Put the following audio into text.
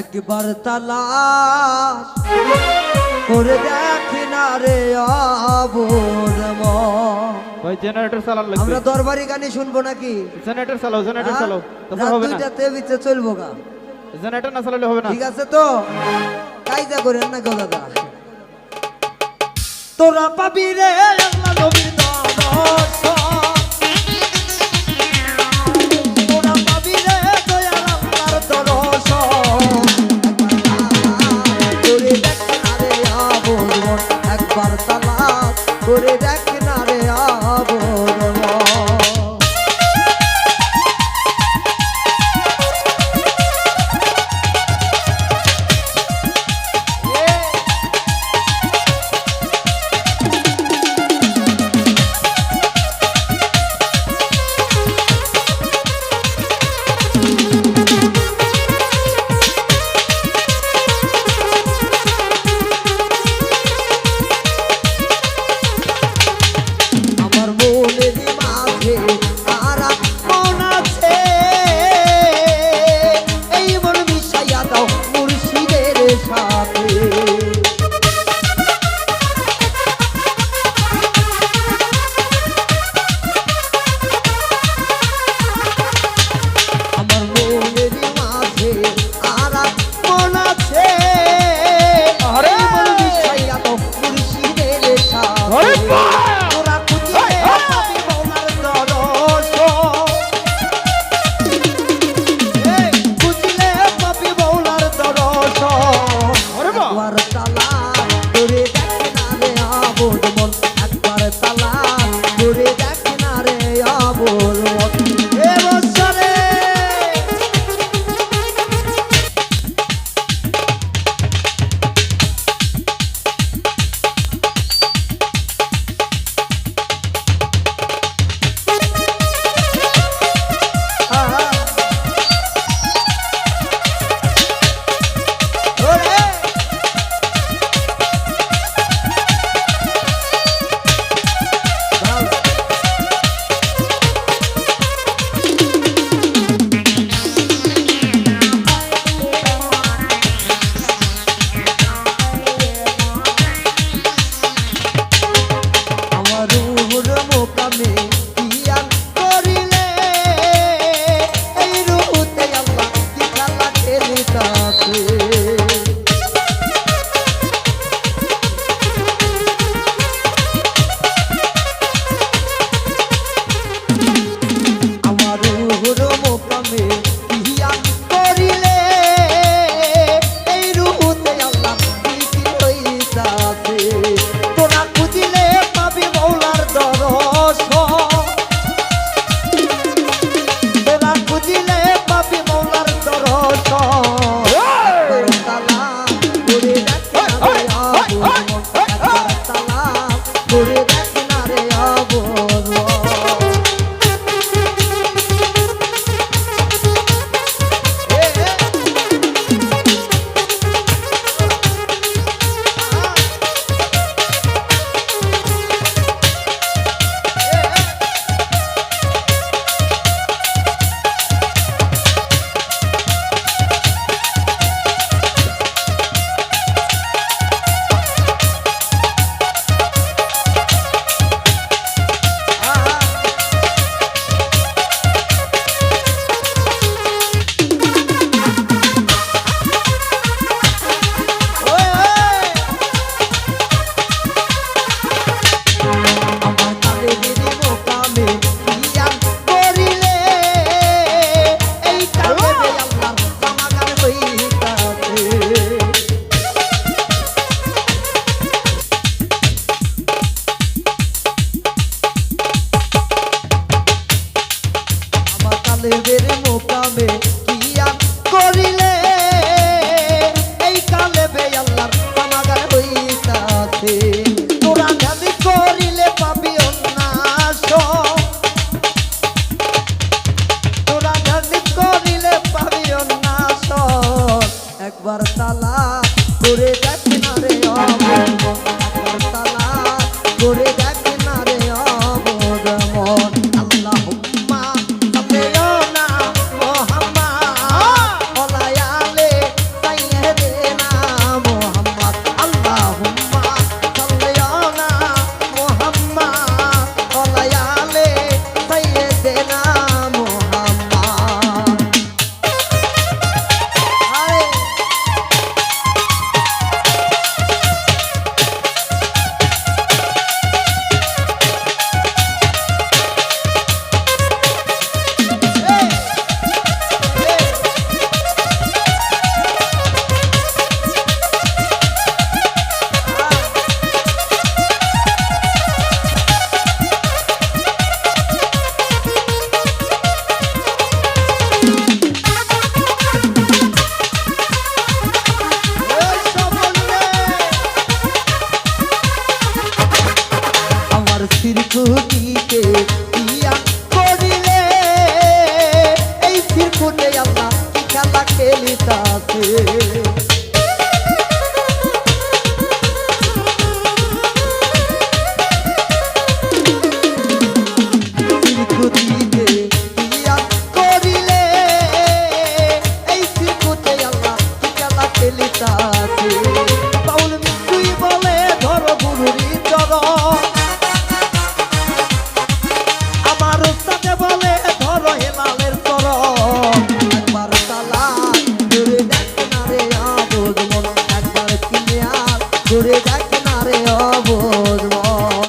একবার তালাশ করে দেখ না রে ভাই জেনারেটর চালান লাগবে। আমরা দরবারি শুনব নাকি? জেনারেটর চালাও জেনারেটর হ্যাঁ? চালাও। তারপর হবে না। দুইটাতে বিচে চলবো গা। জেনারেটর না চালালে হবে না। ঠিক আছে তো? কাইজা করেন না গো দাদা। তোরা পাবি রে আল্লাহ নবীর রে আবো একবার তালা করে দেখ তাকে